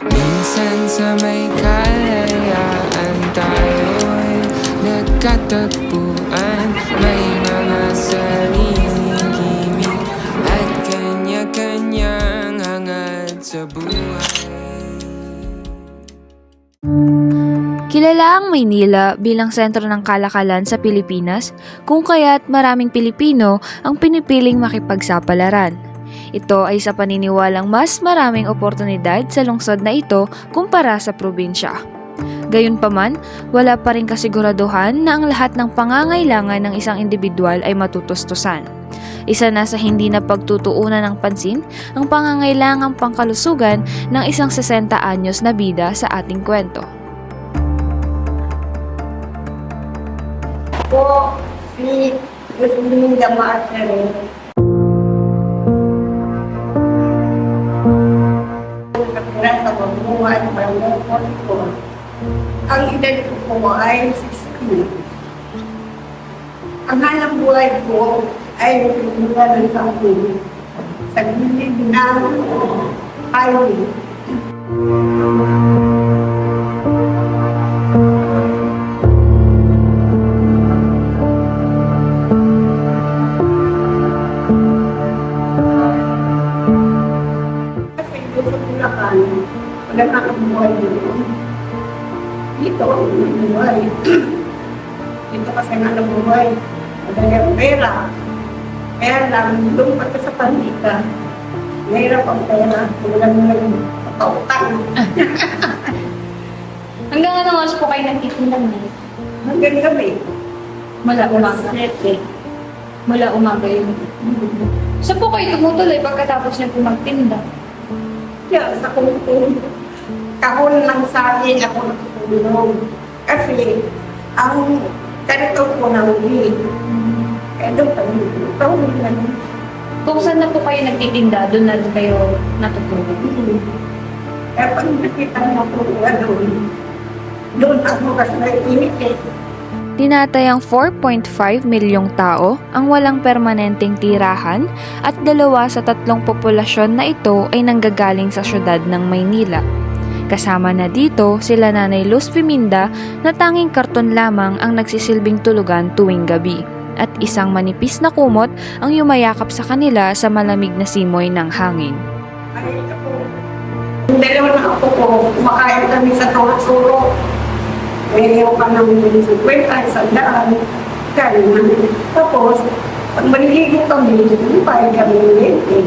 Minsan sa may kalayaan tayo'y nagkatagpuan. May mga sariling gimmick At kanya-kanyang hangad sa buhay. Kilala ang Maynila bilang sentro ng kalakalan sa Pilipinas? Kung kaya't maraming Pilipino ang pinipiling makipagsapalaran. Ito ay sa paniniwalang mas maraming oportunidad sa lungsod na ito kumpara sa probinsya. Gayunpaman, wala pa rin kasiguraduhan na ang lahat ng pangangailangan ng isang individual ay matutustusan. Isa na sa hindi na pagtutuunan ng pansin ang pangangailangang pangkalusugan ng isang 60 anyos na bida sa ating kwento. po si Gusminda Martin. Nakatira sa Babuan, Barangay ko. Ang edad ko po ay 60. Ang hanap buhay ko ay nagtutulungan sa akin sa gilid ng highway. Wala na ang buhay dito. Dito ang buhay. dito kasi nga ang buhay. Madali ang pera. Kaya lang, doon pa sa pandika. Mahirap ang pera. Wala mo lang pautang. Hanggang anong oras po kayo nagtitinda na? Hanggang gabi. Mula umaga. Sete. Mula umaga yun. Saan po kayo tumutuloy pagkatapos niyo po magtinda? Kaya sa kung kahon ng saging ako natutulong. Kasi ang ganito ko na uli. Kaya doon kami lang. Kung saan na po kayo nagtitinda, doon na kayo natutulog. Kaya pag nakita mo nga doon, doon ako kasi naiinit eh. Tinatayang 4.5 milyong tao ang walang permanenteng tirahan at dalawa sa tatlong populasyon na ito ay nanggagaling sa syudad ng Maynila. Kasama na dito sila Nanay Luz Piminda na tanging karton lamang ang nagsisilbing tulugan tuwing gabi at isang manipis na kumot ang yumayakap sa kanila sa malamig na simoy ng hangin. Dalawa na ako ko, kumakain kami sa turo-turo. May pa namin yung 50, isang daan. Kain namin. Tapos, pag maliligo kami, lupain kami ng lente.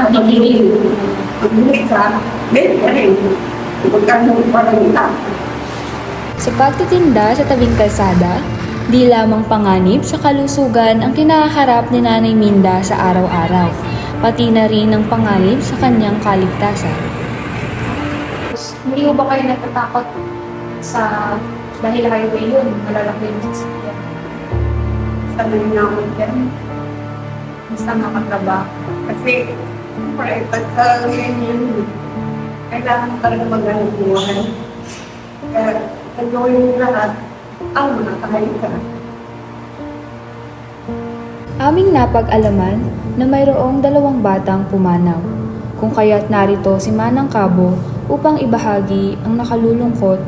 Nakikiligo. Pag bumili ka, lente ka rin. Magkano pa rin. Sa pagtitinda sa tabing kalsada, di lamang panganib sa kalusugan ang kinaharap ni Nanay Minda sa araw-araw, pati na rin ang panganib sa kanyang kaligtasan. Hindi ba kayo natatakot sa dahil highway yun, malalaki yung sasakyan. Sanay na ako dyan. Basta makatrabaho. Kasi, siyempre, pagka ganyan, kailangan talaga maghanap buhay. Kaya, nagawin mo lahat, ang mga kahit ka. Aming napag-alaman na mayroong dalawang batang pumanaw, kung kaya't narito si Manang Cabo upang ibahagi ang nakalulungkot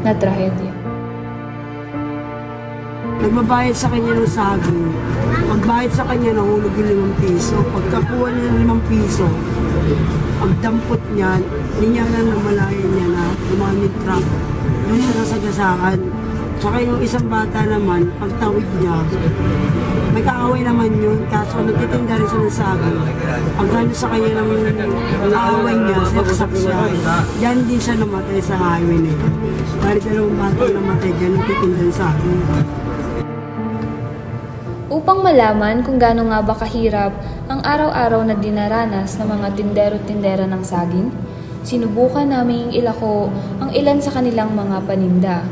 na trahedya. Nagbabayad sa kanya ng saging. Magbayad sa kanya ng hulog yung limang piso. Pagkakuha niya ng limang piso, pagdampot niya, hindi niya alam na malayo niya na lumamit truck. Doon siya nasagasaan. Tsaka yung isang bata naman, pagtawid niya, may kaaway naman yun, kaso nagtitinda rin siya ng saging. Pag gano'n sa kanya naman kaaway niya, sinaksak siya. Diyan din siya namatay sa highway na yun. Dahil dalawang bata namatay dyan, nagtitinda ng saging. Upang malaman kung gaano nga ba kahirap ang araw-araw na dinaranas ng mga tindero-tindera ng saging, sinubukan naming ilako ang ilan sa kanilang mga paninda.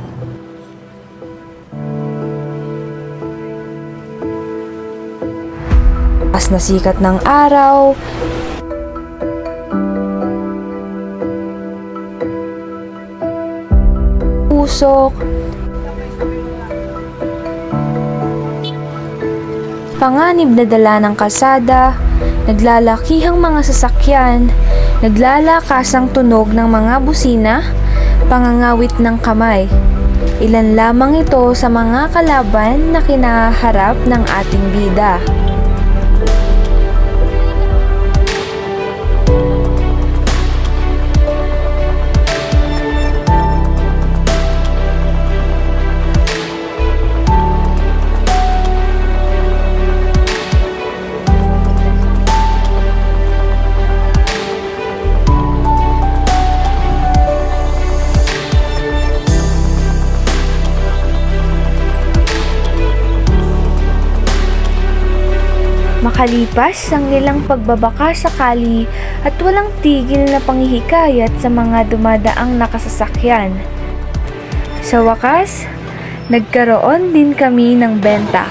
As na sikat ng araw, usok, panganib na dala ng kalsada, naglalakihang mga sasakyan, naglalakasang tunog ng mga busina, pangangawit ng kamay. Ilan lamang ito sa mga kalaban na kinaharap ng ating bida. Makalipas ang ilang pagbabaka sa kali at walang tigil na panghihikayat sa mga dumadaang nakasasakyan. Sa wakas, nagkaroon din kami ng benta.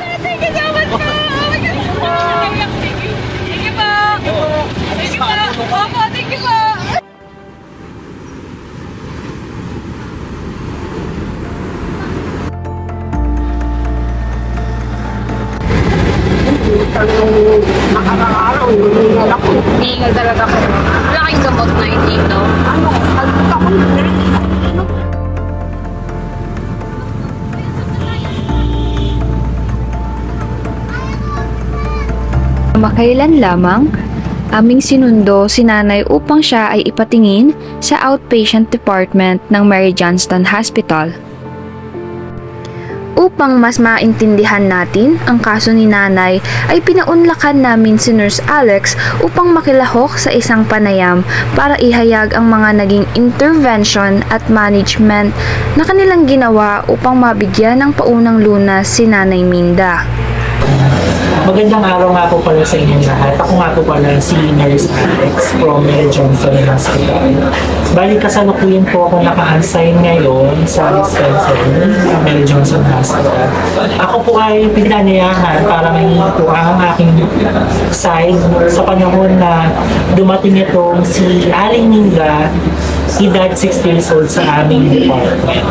Ang nakaraang araw, hindi ako. Hingal talaga ko. Wala kayong gamot na iniinom. Ano, halit ako. Makailan lamang, aming sinundo si nanay upang siya ay ipatingin sa outpatient department ng Mary Johnston Hospital. Upang mas maintindihan natin ang kaso ni nanay ay pinaunlakan namin si Nurse Alex upang makilahok sa isang panayam para ihayag ang mga naging intervention at management na kanilang ginawa upang mabigyan ng paunang lunas si Nanay Minda. Magandang araw nga po pala sa inyong lahat. Ako nga po pala si Nurse Alex from Mary Johnson Hospital. Bali kasalukuyan po ako naka-assign ngayon sa dispensary ng Mary Johnson Hospital. Ako po ay pinanayahan para may po ang aking side sa panahon na dumating itong si Aling Minga edad 60 years old sa aming department.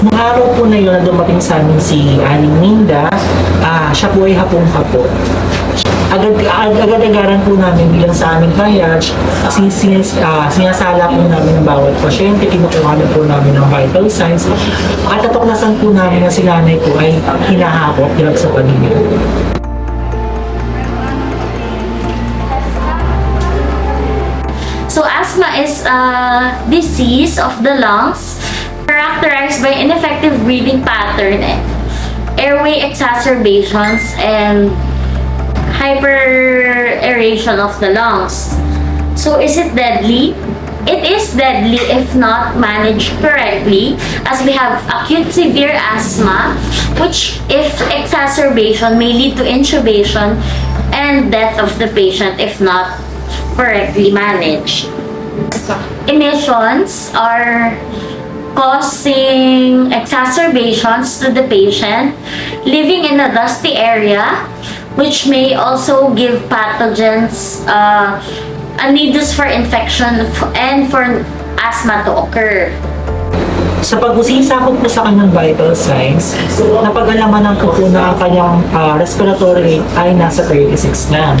Nung araw po na yun na dumating sa amin si Aling Minda, ah, siya po ay hapong-hapo. Agad, ag- agad-agaran po namin bilang sa aming triage, sin, sin, ah, sinasala po namin ang bawat pasyente, kinukuha na po namin ng vital signs, at natuklasan po namin na si nanay po ay hinahakot hirap sa pagiging. Asthma is a disease of the lungs characterized by ineffective breathing pattern, airway exacerbations, and hyperaeration of the lungs. So is it deadly? It is deadly if not managed correctly as we have acute severe asthma which if exacerbation may lead to intubation and death of the patient if not correctly managed. Emissions are causing exacerbations to the patient living in a dusty area which may also give pathogens uh, a needles for infection and for asthma to occur. Sa pag-usisa ko po sa kanyang vital signs, napag-alamanan ko po na ang kanyang ah, respiratory rate ay nasa 36 na.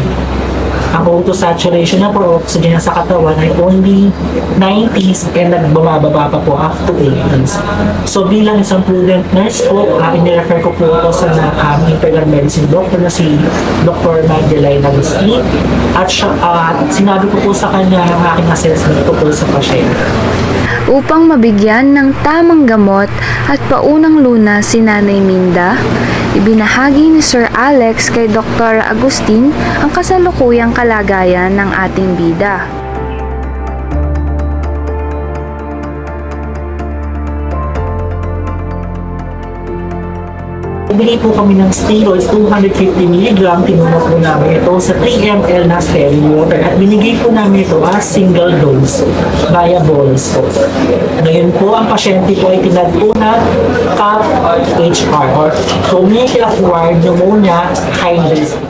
Ang O2 saturation na for oxygen sa katawan ay only 90s and nagbababa pa po up to 80s. So bilang isang prudent nurse po, uh, inirefer ko po ito sa uh, internal medicine doctor na si Dr. Magdalene Agustin at, siya, at sinabi ko po sa kanya ang aking assessment ko po sa pasyente. upang mabigyan ng tamang gamot at paunang lunas si Nanay Minda, ibinahagi ni Sir Alex kay Dr. Agustin ang kasalukuyang kalagayan ng ating bida. Bumili po kami ng steroids, 250 mg, tinuno po namin ito sa 3 ml na stereo water at binigay po namin ito as single dose via balls po. Ngayon po, ang pasyente po ay tinagpo na CAP HR or community acquired pneumonia high risk.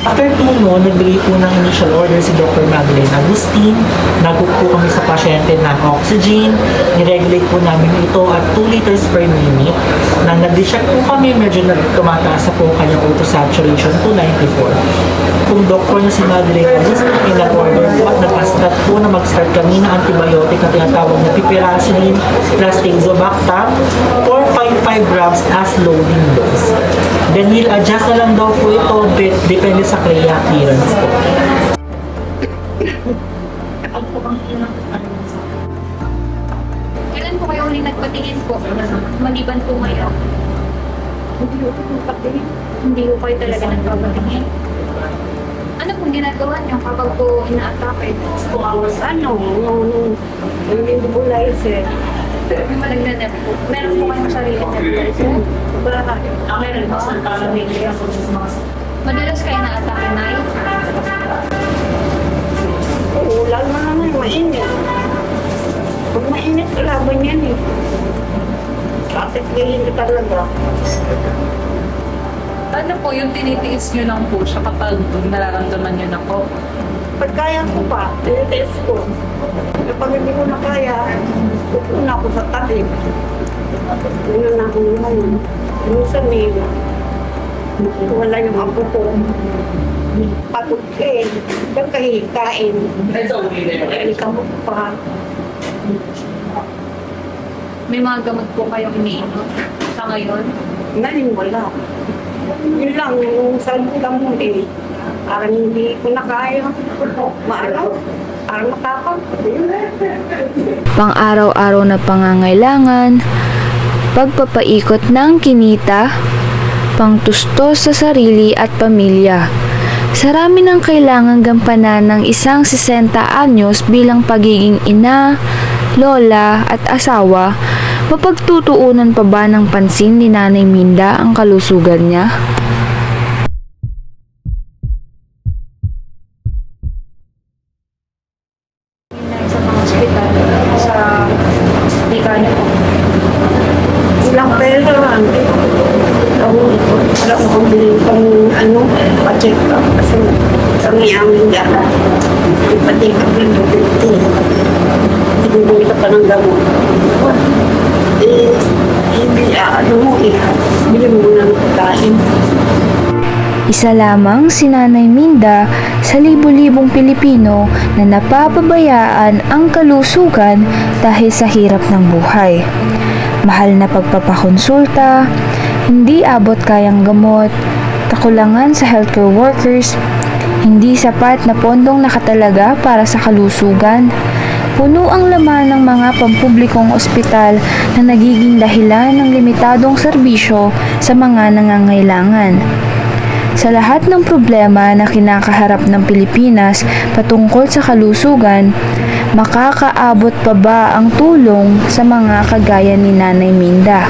After two noon, nagbigay po ng initial order si Dr. Magdalene Agustin. Nagpo po kami sa pasyente ng oxygen. Niregulate po namin ito at 2 liters per minute. Nang nag-check po kami, medyo tumataas na po ang kanyang auto saturation to 94. Kung doktor na si Madeleine Agustin, ay nag-order po at nag-start po na mag-start kami ng antibiotic na tinatawag na piperacillin plus tazobactam 4.5 grams as loading dose. Then we'll adjust na lang daw po ito depende sa clear clearance po. Kailan po kayo ulit nagpatingin po? Maliban po ngayon. Hindi ko po nagpatingin. Hindi ko kayo talaga nagpapatingin. Ano pong ginagawa niyo kapag po ina-atake? Ano, yung yung nebulizer. Nagnanap po. Meron po kayong sarili na nebulizer? Meron po. Madalas kayo na-atake na Oo, lalo na naman mainit. Pag mainit, kalaban yan eh. Bakit ganyan ka talaga? Ano po yung tinitiis nyo lang po siya kapag nararamdaman nyo na po? Pag kaya ko pa, tinitest ko. Kapag hindi ko na kaya, pupunta ako sa tabi. Yun na ako ngayon. Minsan eh, wala yung apo ko. Pagod ka eh, hanggang kahikain. Kaya ka mo pa. May mga gamot po kayong iniinom sa ngayon? Ngayon wala. Yun lang, yung sabi lang mo eh. Parang hindi ko na kaya. Maalaw. Parang matapang. pang-araw-araw na pangangailangan, pagpapaikot ng kinita, pangtustos sa sarili at pamilya. Sarami ng kailangang gampanan ng isang 60 anyos bilang pagiging ina, lola at asawa, mapagtutuunan pa ba ng pansin ni Nanay Minda ang kalusugan niya? sa mga ospital, sa hospital po. Ilang pera lang. Ako, wala ko kang bilhin pang ano, pa-check up. Kasi sa may amin dyan, ipatik up lang yung 50. Ibibili ka pa ng gamot. Eh, hindi, ah, ano mo eh, bili mo muna ng pagkain. Isa lamang si Nanay Minda sa libu-libong Pilipino na napapabayaan ang kalusugan dahil sa hirap ng buhay. Mahal na pagpapakonsulta, hindi abot kayang gamot, kakulangan sa healthcare workers, hindi sapat na pondong nakatalaga para sa kalusugan, puno ang laman ng mga pampublikong ospital na nagiging dahilan ng limitadong serbisyo sa mga nangangailangan. Sa lahat ng problema na kinakaharap ng Pilipinas patungkol sa kalusugan, makakaabot pa ba ang tulong sa mga kagaya ni Nanay Minda?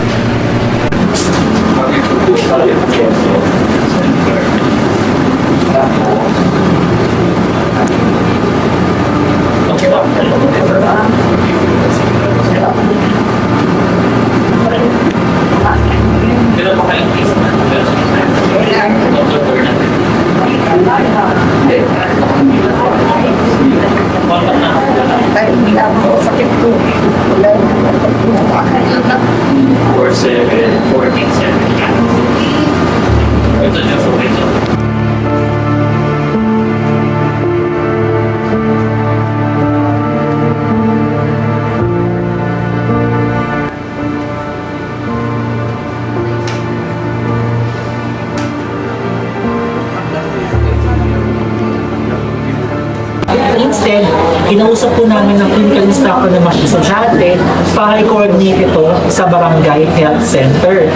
Kinausap po namin ng clinical instructor ng mga estudyante para i-coordinate ito sa Barangay Health Center.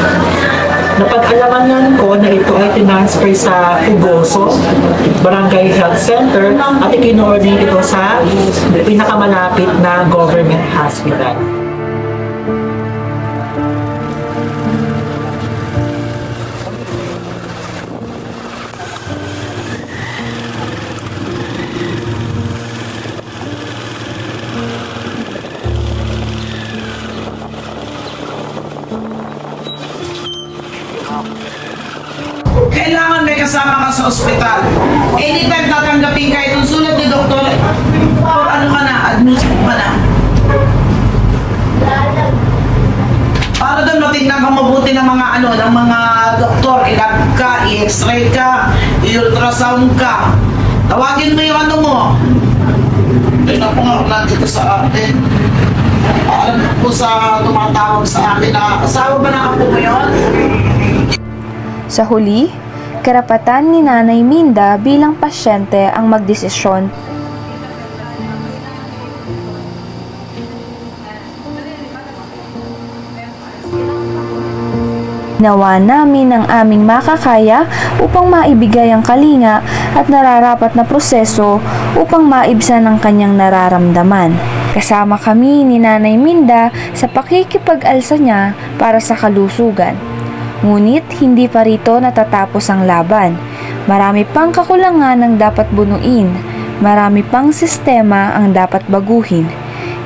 Napag-alaman ko na ito ay tinransfer sa Fugoso Barangay Health Center at ikinoordinate ito sa pinakamalapit na government hospital. Kasama ka sa ospital. Anytime tatanggapin ka itong sulat ni doktor, or ano ka na, admit ka na. Para doon matingnan ka mabuti ng mga ano, ng mga doktor, ilab ka, i-x-ray ka, i-ultrasound ka. Tawagin mo yung ano mo. Tingnan ko nga nandito sa atin. Alam ko sa tumatawag sa akin na asawa ba ng apo mo yun? Sa huli, karapatan ni Nanay Minda bilang pasyente ang magdesisyon Nawa namin ang aming makakaya upang maibigay ang kalinga at nararapat na proseso upang maibsan ang kanyang nararamdaman. Kasama kami ni Nanay Minda sa pakikipag-alsa niya para sa kalusugan. Ngunit hindi pa rito natatapos ang laban. Marami pang kakulangan ang dapat bunuin. Marami pang sistema ang dapat baguhin.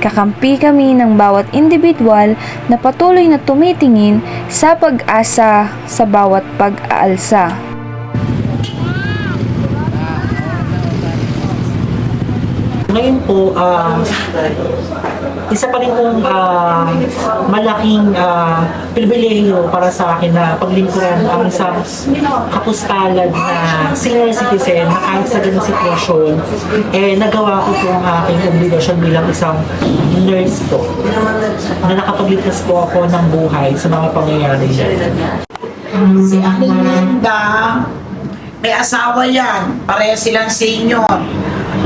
Kakampi kami ng bawat individual na patuloy na tumitingin sa pag-asa sa bawat pag-aalsa. Ngayon po, ah, isa pa rin pong ah, malaking uh, pribilehiyo para sa akin na paglingkuran ang isang kapustalad na senior citizen na kahit sa ganung sitwasyon, eh nagawa ko po ang aking obligasyon bilang isang nurse po. Na nakapagligtas po ako ng buhay sa mga pangyayari niya. Si Aling Linda, may asawa yan. Pareha silang senior.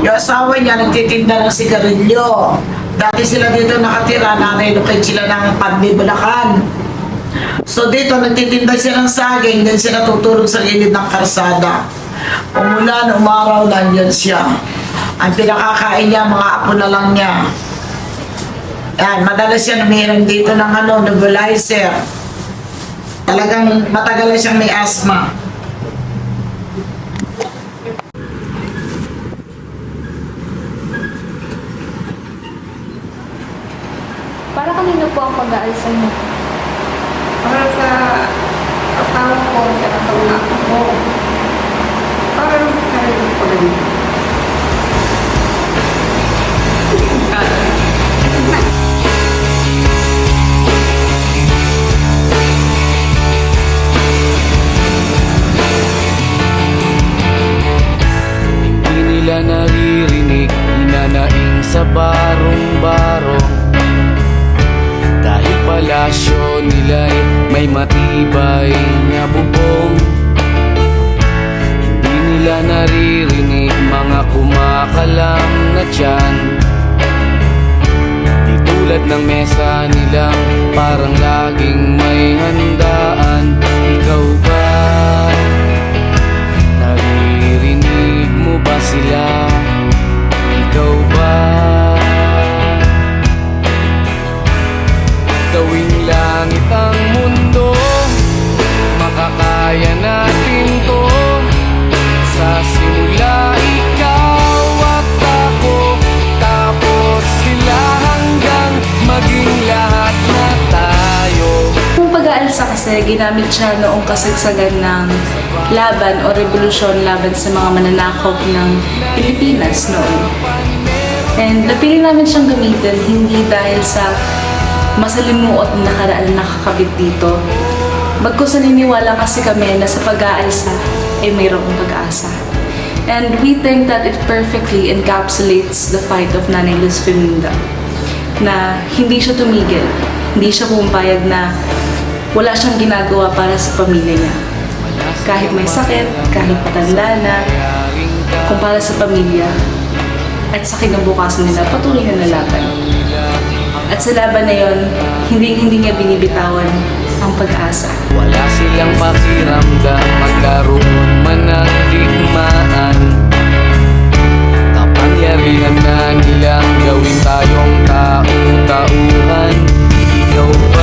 Yung asawa niya nagtitinda ng sigarilyo. Dati sila dito nakatira, na-relocate sila ng Panbibulacan. So dito nagtitinda sila ng saging, din sila tutulog sa gilid ng karsada. Umulan, umaraw, nandyan siya. Ang pinakakain niya, mga apo na lang niya. Yan, madalas siya numihiram dito ng ano, nebulizer. Talagang matagal siyang may asthma. Para kanino po ang pag-aalsa niyo? Para sa asawa ko, sa asawa ko. Para sa sarili ko rin. May matibay na bubong Hindi nila naririnig mga kumakalam na tiyan Di tulad ng mesa nilang parang laging may handaan Ikaw ba? Naririnig mo ba sila? Ikaw ba? Gawing langit ang mundo. Makakaya natin to. Sa simula ikaw at ako Tapos sila hanggang maging lahat na tayo. Yung pag-aalsa kasi, ginamit siya noong kasagsagan ng laban o revolusyon laban sa mga mananakop ng Pilipinas noon. And napili namin siyang gamitin hindi dahil sa masalimuot na nakaraan na nakakabit dito. Bagkus naniniwala kasi kami na sa pag-aalsa ay mayroong pag-asa. And we think that it perfectly encapsulates the fight of Nanay Luz Feminda na hindi siya tumigil, hindi siya pumayag na wala siyang ginagawa para sa pamilya niya. Kahit may sakit, kahit patanda na, kung para sa pamilya at sa kinabukasan nila, patuloy na nalaban. At sa laban na yon, hindi hindi niya binibitawan ang pag-asa. Wala silang pakiramdam Magkaroon man ng digmaan Kapangyarihan na nilang Gawin tayong tao-tauhan Ikaw ba